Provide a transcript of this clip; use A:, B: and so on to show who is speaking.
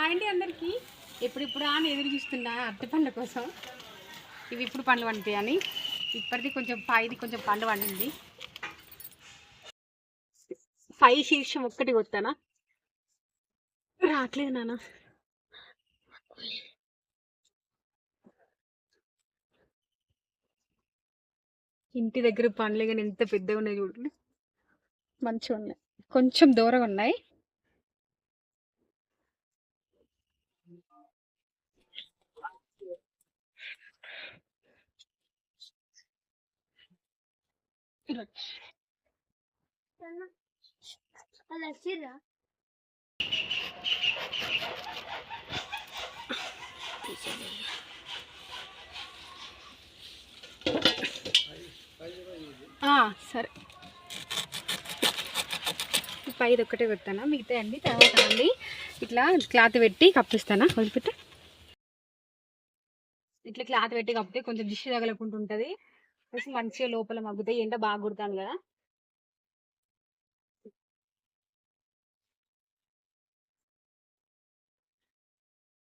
A: Hi అండి అందరికీ. ఎప్పుడిప్పుడు అని ఎదురు చూస్తున్నా అరటి పండ్ల కోసం. ఇవి ఇప్పుడు పండ్లు పండుతాయని. ఇప్పటిది కొంచెం పైది కొంచెం పండు పండింది. పై శీర్షం ఒక్కటి కొత్తానా? రావట్లేదు నాన్న. ఇంటి దగ్గర పండ్లు కానీ ఎంత పెద్దగా ఉన్నాయి చూడండి మంచిగా ఉన్నాయి కొంచెం దూరంగా ఉన్నాయి. Olha, tira. Deixa Ah, sério? పై ఇది ఒకటే పెడతానా? మిగతా అండి తర్వాత అండి. ఇట్లా క్లాత్ పెట్టి కప్పిస్తానా? వదిలిపెట్ట. ఇట్లా క్లాత్ పెట్టి కప్పితే కొంచెం దిష్టి తగలకుండా ఉంటుంది ప్లస్ మంచిగా లోపల మగ్గుతాయి. ఎండ బాగా కుడతాను కదా.